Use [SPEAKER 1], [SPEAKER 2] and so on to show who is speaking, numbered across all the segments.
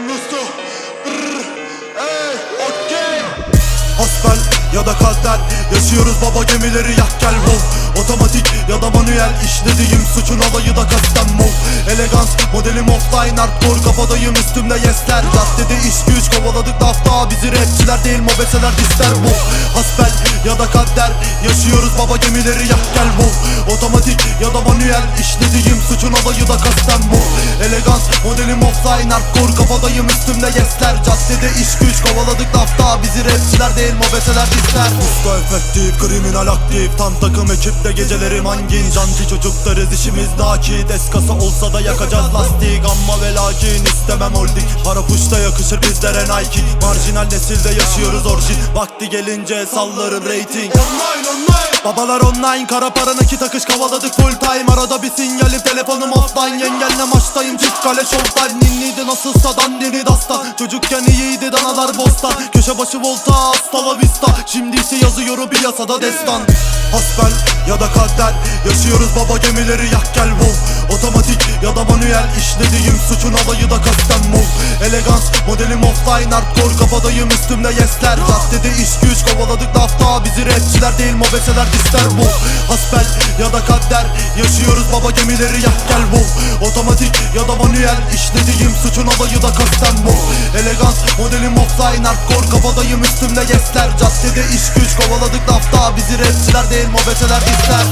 [SPEAKER 1] musto Brrr, ey, okay. Ya da kalter Yaşıyoruz baba gemileri yak gel vol Otomatik ya da manuel işlediğim suçun olayı da kasten mol Elegans modelim offline hardcore kafadayım üstümde yesler. Raddede iş güç kovaladık dafta bizi rapçiler değil mobeseler ister bu Hasbel ya da kalter yaşıyoruz baba gemileri yak gel wow Otomatik ya da manuel işlediğim suçun alayı da kasten mol Elegans modelim offline hardcore kafadayım üstümde yesler. Caddede iş güç kovaladık lafta bizi rapçiler değil mobeseler disler Usta efektif kriminal aktif tam takım ekipte gecelerim hangin? Janti çocuklarız işimiz daki Deskası olsa da yakacağız lastik. Amma ve lakin istemem holding Para puşta yakışır bizlere Nike Marjinal nesilde yaşıyoruz orijin Vakti gelince sallarım rating. Online online Babalar online kara para nakit akış kavaladık full time. Arada bir sinyalim telefonum offline. Yengenle maçtayım çift kale showtime Ninniydi nasılsa dandini dastan Çocukken iyiydi danalar bostan Köşe başı volta hasta la vista. Şimdi ise yazıyorum piyasada destan. Hasbel ya da kader Yaşıyoruz baba gemileri yak gel wow Otomatik ya da manuel işlediğim suçun alayı da kasten mol. Elegans modelim offline hardcore kafadayım üstümde yesler. Caddede iş güç kovaladık lafta bizi rapçiler değil mobeseler disler bu. Hasbel ya da kader Yaşıyoruz baba gemileri yak gel wow Otomatik ya da manuel işlediğim suçun alayı da kasten mol Elegans modelim offline hardcore kafadayım üstümde yesler. Caddede iş güç kovaladık lafta bizi rapçiler değil mobeseler disler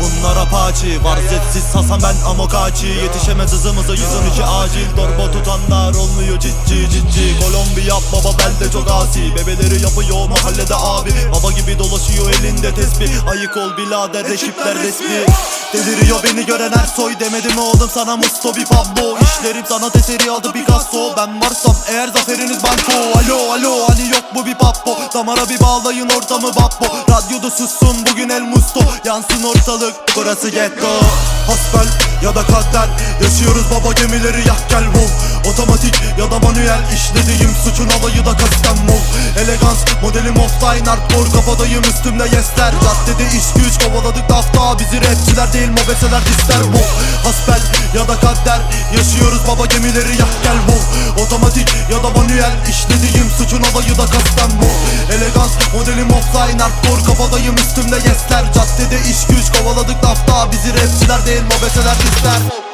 [SPEAKER 1] Bunlar apaçi Varzetsiz sasam ben amokaçi Yetişemez hızımıza 112 acil. Dorba tutanlar olmuyor. Ciddi ciddi Kolombiya baba belde çok asi. Bebeleri yapıyor mahallede abi. Baba gibi dolaşıyor elinde tesbih. Ayık ol birader ekipler resmi. Deliriyor beni gören her soy Demedim oğlum sana musto bir pablo. İşlerim sanat eseri adı Picasso. Ben varsam eğer zaferiniz banko. Alo alo hani yok mu bir pappo Damara bir bağlayın ortamı babbo. Radyoda sussun bugün el musto. Yansın ortalık burası getto Hasbel ya da kader Yaşıyoruz baba gemileri yak gel wow Otomatik ya da manuel işlediğim suçun alayı da kasten mol. Elegans modelim offline hardcore kafadayım üstümde yesler. Caddede iş güç kovaladık lafta bizi rapçiler değil mobeseler disler bu Hasbel ya da kader Yaşıyoruz baba gemileri yak gel wow Otomatik ya da manuel işlediğim suçun alayı da kasten offline hardcore kafadayım üstümde yesler. Caddede iş güç kovaladık. Lafta bizi rapçiler değil mobeseler disler